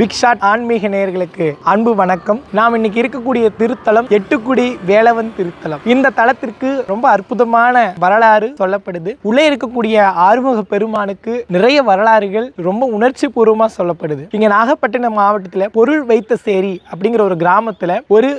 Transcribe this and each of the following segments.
Big shot ஆன்மீக நேயர்களுக்கு அன்பு வணக்கம். நாம் இன்னைக்கு இருக்கக்கூடிய திருத்தலம் எட்டுக்குடி வேலவன் திருத்தலம். இந்த தலத்திற்கு ரொம்ப அற்புதமான வரலாறு சொல்லப்படுது. உள்ளே இருக்கக்கூடிய ஆறுமுக பெருமானுக்கு நிறைய வரலாறுகள் ரொம்ப உணர்ச்சி பூர்வமா சொல்லப்படுது. இங்க நாகப்பட்டினம் மாவட்டத்துல பொருள் வைத்த சேரி அப்படிங்கிற ஒரு கிராமத்துல ஒரு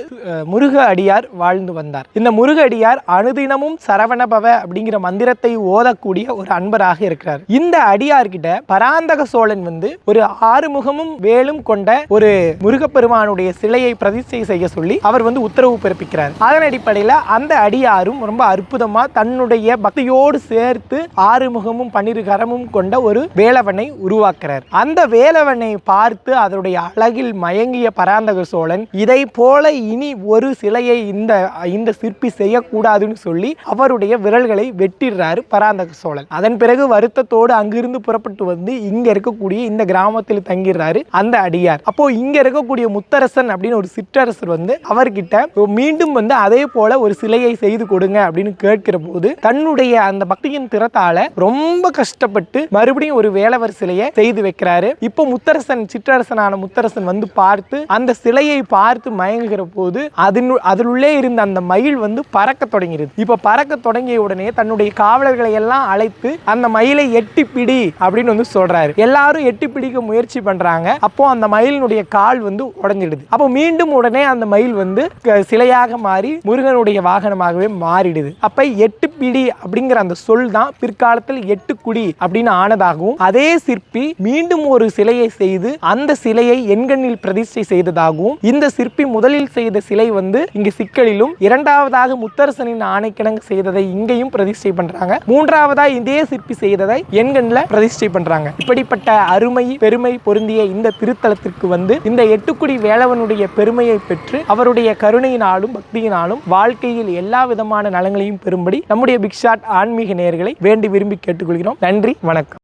முருக அடியார் வாழ்ந்து வந்தார். இந்த முருக அடியார் அனுதினமும் சரவணபவ அப்படிங்கிற மந்திரத்தை ஓதக்கூடிய ஒரு அன்பராக இருக்கிறார். இந்த அடியார்கிட்ட பராந்தக சோழன் வந்து ஒரு ஆறுமுகமும் வேலும் கொண்ட ஒரு முருகப்பெருமானுடைய சிலையை பிரதிஷ்டை செய்ய சொல்லி அவர் வந்து உத்தரவு பிறப்பிக்கிறார். அதன் அடிப்படையில் அந்த அடியாரும் ரொம்ப அற்புதமா தன்னுடைய பக்தியோடு சேர்த்து ஆறுமுகமும் பன்னிரு கரமும் கொண்ட ஒரு வேலவனை உருவாக்குறார். அந்த வேலவனை பார்த்து அதனுடைய அழகில் மயங்கிய பராந்தக சோழன் இதை போல இனி ஒரு சிலையை இந்த இந்த சிற்பி செய்யக்கூடாதுன்னு சொல்லி அவருடைய விரல்களை வெட்டிடுறாரு பராந்தக சோழன். அதன் பிறகு வருத்தத்தோடு அங்கிருந்து புறப்பட்டு வந்து இங்க இருக்கக்கூடிய இந்த கிராமத்தில் தங்கிடுறாரு. அந்த சேர்ந்த அடியார். அப்போ இங்க இருக்கக்கூடிய முத்தரசன் அப்படின்னு ஒரு சிற்றரசர் வந்து அவர்கிட்ட மீண்டும் வந்து அதே போல ஒரு சிலையை செய்து கொடுங்க அப்படின்னு கேட்கிற போது தன்னுடைய அந்த பக்தியின் திறத்தால ரொம்ப கஷ்டப்பட்டு மறுபடியும் ஒரு வேலவர் சிலையை செய்து வைக்கிறாரு. இப்போ முத்தரசன் சிற்றரசனான முத்தரசன் வந்து பார்த்து அந்த சிலையை பார்த்து மயங்குகிற போது அதனு அதனுள்ளே இருந்த அந்த மயில் வந்து பறக்க தொடங்கிடுது இப்போ பறக்க தொடங்கிய உடனே தன்னுடைய காவலர்களை எல்லாம் அழைத்து அந்த மயிலை எட்டி பிடி அப்படின்னு வந்து சொல்றாரு. எல்லாரும் எட்டி பிடிக்க முயற்சி பண்றாங்க. அப்போ அந்த மயிலினுடைய கால் வந்து உடஞ்சிடுது. அப்போ மீண்டும் உடனே அந்த மயில் வந்து சிலையாக மாறி முருகனுடைய வாகனமாகவே மாறிடுது. அப்ப எட்டு பிடி அப்படிங்கிற அந்த சொல் தான் பிற்காலத்தில் எட்டுக்குடி அப்படின்னு ஆனதாகவும் அதே சிற்பி மீண்டும் ஒரு சிலையை செய்து அந்த சிலையை எண்கண்ணில் பிரதிஷ்டை செய்ததாகவும் இந்த சிற்பி முதலில் செய்த சிலை வந்து இங்கு சிக்கலிலும் இரண்டாவதாக முத்தரசனின் ஆணைக்கிணங்க செய்ததை இங்கேயும் பிரதிஷ்டை பண்றாங்க. மூன்றாவதா இதே சிற்பி செய்ததை எண்கண்ணில் பிரதிஷ்டை பண்றாங்க. இப்படிப்பட்ட அருமை பெருமை பொருந்திய இந்த திரு திருத்தலத்திற்கு வந்து இந்த எட்டுக்குடி வேலவனுடைய பெருமையை பெற்று அவருடைய கருணையினாலும் பக்தியினாலும் வாழ்க்கையில் எல்லா விதமான நலங்களையும் பெறும்படி நம்முடைய பிக்ஷாட் ஆன்மீக நேர்களை வேண்டி விரும்பி கேட்டுக்கொள்கிறோம். நன்றி வணக்கம்.